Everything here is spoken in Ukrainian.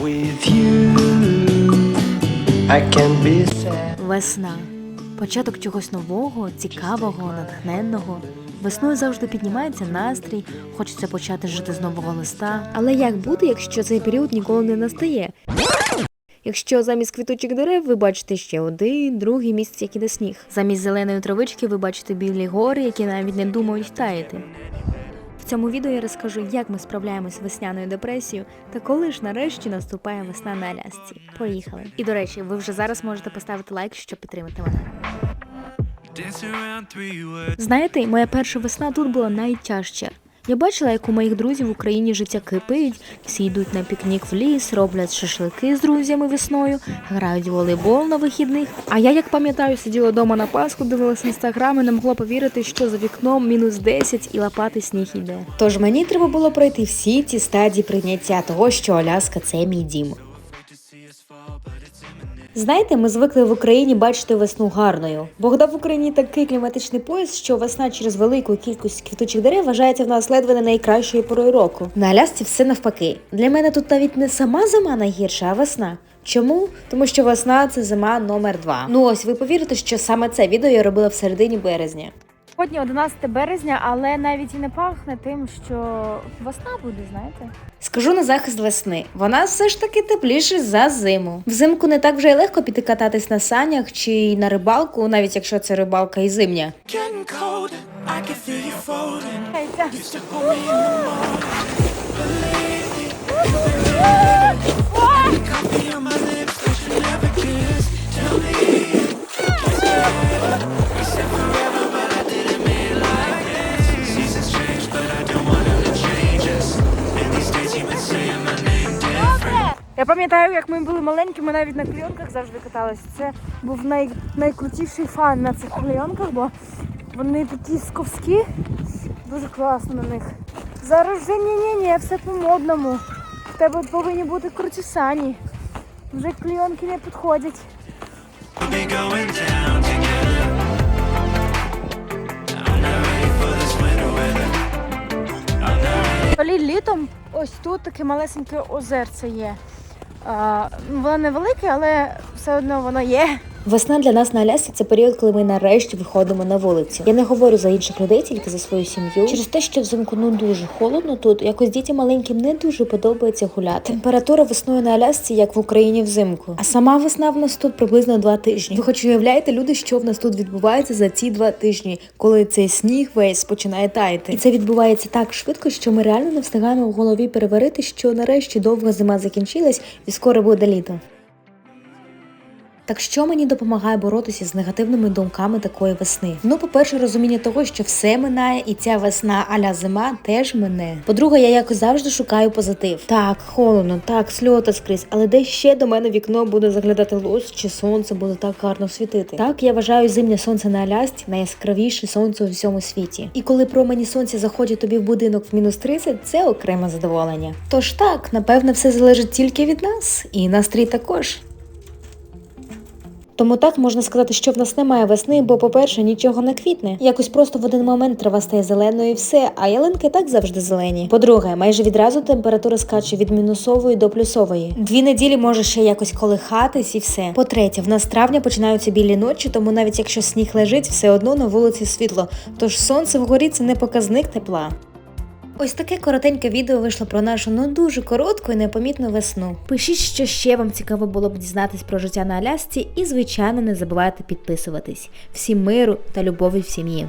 With you, I can be sad. Весна. Початок чогось нового, цікавого, натхненного. Весною завжди піднімається настрій, хочеться почати жити з нового листа. Але як бути, якщо цей період ніколи не настає? Якщо замість квітучих дерев ви бачите ще один, другий місяць, як іде сніг. Замість зеленої травички ви бачите білі гори, які навіть не думають таяти. Цьому відео я розкажу, як ми справляємось з весняною депресією та коли ж нарешті наступає весна на Алясці. Поїхали. І до речі, ви вже зараз можете поставити лайк, щоб підтримати мене. Знаєте, моя перша весна тут була найтяжча. Я бачила, як у моїх друзів в Україні життя кипить, всі йдуть на пікнік в ліс, роблять шашлики з друзями весною, грають в волейбол на вихідних. А я, як пам'ятаю, сиділа вдома на Пасху, дивилась інстаграм і не могла повірити, що за вікном мінус 10 і лопати сніг іде. Тож мені треба було пройти всі ці стадії прийняття того, що Аляска це мій дім. Знаєте, ми звикли в Україні бачити весну гарною. Богда в Україні такий кліматичний пояс, що весна через велику кількість квітучих дерев вважається в нас ледве не найкращою порою року. На Алясці все навпаки. Для мене тут навіть не сама зима найгірша, а весна. Чому? Тому що весна це зима номер два. Ну ось ви повірите, що саме це відео я робила в середині березня. Сьогодні 11 березня, але навіть і не пахне тим, що весна буде, знаєте. Скажу на захист весни, вона все ж таки тепліше за зиму. Взимку не так вже й легко піти кататись на санях чи на рибалку, навіть якщо це рибалка і зимня. Getting пам'ятаю, як ми були маленькими, навіть на клейонках завжди каталися. Це був най... найкрутіший фан на цих клейонках, бо вони такі сковські, дуже класно на них. Зараз вже ні-ні-ні, все по-модному. В тебе повинні бути круті сані. Вже клейонки не підходять. Літом ось тут таке малесеньке озерце є. А, воно невелике, але все одно воно є. Весна для нас на Алясці це період, коли ми нарешті виходимо на вулицю. Я не говорю за інших людей, тільки за свою сім'ю. Через те, що взимку ну дуже холодно тут, якось дітям маленьким не дуже подобається гуляти. Температура весною на Алясці, як в Україні взимку. А сама весна в нас тут приблизно два тижні. Ви хоч уявляєте, люди, що в нас тут відбувається за ці два тижні, коли цей сніг весь починає таяти. І це відбувається так швидко, що ми реально не встигаємо в голові переварити, що нарешті довга зима закінчилась і скоро буде літо. Так що мені допомагає боротися з негативними думками такої весни? Ну, по-перше, розуміння того, що все минає, і ця весна аля зима теж мине. По-друге, я якось завжди шукаю позитив. Так, холодно, так, сльота скрізь, але де ще до мене вікно буде заглядати лос, чи сонце буде так гарно світити? Так, я вважаю зимнє сонце на Алясці найяскравіше сонце у всьому світі. І коли промені сонця заходять тобі в будинок в мінус 30, це окреме задоволення. Тож так, напевне, все залежить тільки від нас, і настрій також. Тому так можна сказати, що в нас немає весни, бо, по-перше, нічого не квітне. Якось просто в один момент трава стає зеленою і все, а ялинки так завжди зелені. По-друге, майже відразу температура скаче від мінусової до плюсової. Дві неділі може ще якось колихатись і все. По-третє, в нас травня починаються білі ночі, тому навіть якщо сніг лежить, все одно на вулиці світло. Тож сонце вгорі це не показник тепла. Ось таке коротеньке відео вийшло про нашу ну дуже коротку і непомітну весну. Пишіть, що ще вам цікаво було б дізнатись про життя на Алясці, і звичайно не забувайте підписуватись. Всім миру та любові в сім'ї.